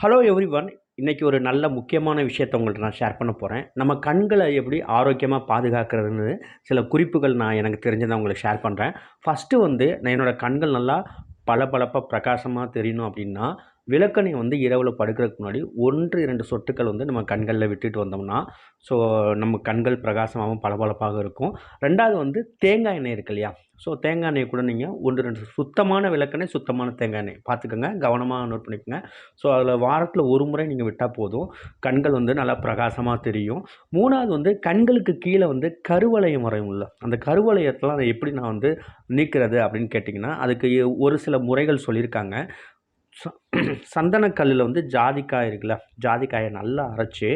Hello every one இன்றைக்கி ஒரு நல்ல முக்கியமான விஷயத்த உங்கள்கிட்ட நான் ஷேர் பண்ண போகிறேன் நம்ம கண்களை எப்படி ஆரோக்கியமாக பாதுகாக்கிறதுன்னு சில குறிப்புகள் நான் எனக்கு தெரிஞ்சதை உங்களுக்கு ஷேர் பண்ணுறேன் ஃபஸ்ட்டு வந்து நான் என்னோடய கண்கள் நல்லா பளபளப்பாக பிரகாசமாக தெரியணும் அப்படின்னா விளக்கணி வந்து இரவில் படுக்கிறதுக்கு முன்னாடி ஒன்று இரண்டு சொட்டுக்கள் வந்து நம்ம கண்களில் விட்டுட்டு வந்தோம்னா ஸோ நம்ம கண்கள் பிரகாசமாகவும் பளபளப்பாக இருக்கும். ரெண்டாவது வந்து தேங்காய் எண்ணெய் இருக்கு இல்லையா? ஸோ தேங்காய் எண்ணெய் கூட நீங்கள் ஒன்று ரெண்டு சுத்தமான விளக்கெண்ணெய் சுத்தமான தேங்காய் எண்ணெய் பார்த்துக்கோங்க. கவனமாக நோட் பண்ணிக்கோங்க. ஸோ அதில் வாரத்தில் ஒரு முறை நீங்கள் விட்டால் போதும். கண்கள் வந்து நல்லா பிரகாசமாக தெரியும். மூணாவது வந்து கண்களுக்கு கீழே வந்து கருவளையம் முறையும் இல்லை அந்த கருவளையத்தெலாம் அதை எப்படி நான் வந்து நீக்கிறது அப்படின்னு கேட்டிங்கன்னா அதுக்கு ஒரு சில முறைகள் சொல்லியிருக்காங்க. சந்தனக்கல்லில் வந்து ஜாதிக்காய் இருக்குல்ல ஜாதிக்காயை நல்லா அரைச்சி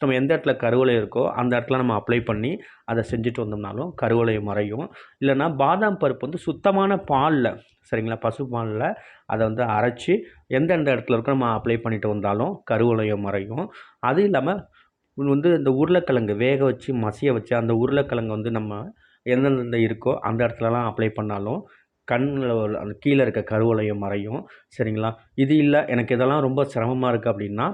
நம்ம எந்த இடத்துல கருவளை இருக்கோ அந்த இடத்துல நம்ம அப்ளை பண்ணி அதை செஞ்சுட்டு வந்தோம்னாலும் கருவளை மறையும். இல்லைனா பாதாம் பருப்பு வந்து சுத்தமான பாலில் சரிங்களா பசு பாலில் அதை வந்து அரைச்சி எந்தெந்த இடத்துல இருக்கோ நம்ம அப்ளை பண்ணிட்டு வந்தாலும் கருவளையம் மறையும். அது இல்லாமல் வந்து இந்த உருளைக்கிழங்கு வேக வச்சு மசிய வச்சு அந்த உருளைக்கிழங்கு வந்து நம்ம எந்தெந்த இருக்கோ அந்த இடத்துலலாம் அப்ளை பண்ணாலும் கண்ணில் அந்த கீழே இருக்க கருவளையம் மறையும். சரிங்களா? இது இல்லை எனக்கு இதெல்லாம் ரொம்ப சிரமமாக இருக்குது அப்படின்னா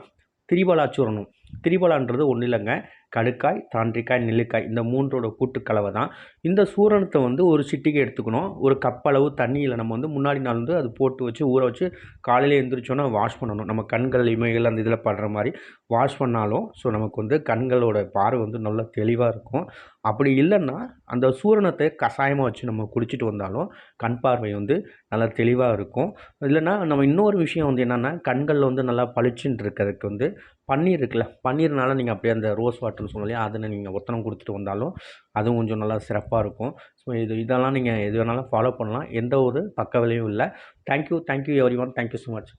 திரிபலா சூரணம் திரிபலான்றது ஒன்றும் இல்லைங்க. கடுக்காய் தாண்டிக்காய் நெல்லிக்காய் இந்த மூன்றோட கூட்டுக்கலவை தான். இந்த சூரணத்தை வந்து ஒரு சிட்டிக்கு எடுத்துக்கணும். ஒரு கப்பளவு தண்ணியில் நம்ம வந்து முன்னாடி நாள் வந்து அது போட்டு வச்சு ஊற வச்சு காலையில் எழுந்திரிச்சோன்னா வாஷ் பண்ணணும். நம்ம கண்கள் இமைகள் அந்த இதில் படுற மாதிரி வாஷ் பண்ணாலும் ஸோ நமக்கு வந்து கண்களோட பார்வை வந்து நல்லா தெளிவாக இருக்கும். அப்படி இல்லைன்னா அந்த சூரணத்தை கஷாயமாக வச்சு நம்ம குடிச்சிட்டு வந்தாலும் கண் பார்வை வந்து நல்லா தெளிவாக இருக்கும். இல்லைன்னா நம்ம இன்னொரு விஷயம் வந்து என்னென்னா கண்களில் வந்து நல்லா பளிச்சுன்னு இருக்கிறதுக்கு வந்து பன்னீர் இருக்குல்ல பன்னீர்னால நீங்கள் அப்படியே அந்த ரோஸ் வாட்டர்னு சொன்னாலே இல்லையா அதில் நீங்கள் ஒத்தனம் கொடுத்துட்டு வந்தாலும் அதுவும் கொஞ்சம் நல்லா சிறப்பாக இருக்கும். ஸோ இது இதெல்லாம் நீங்கள் எது வேணாலும் ஃபாலோ பண்ணலாம். எந்த ஒரு பக்க விலையும் இல்லை. Thank you thank you everyone thank you so much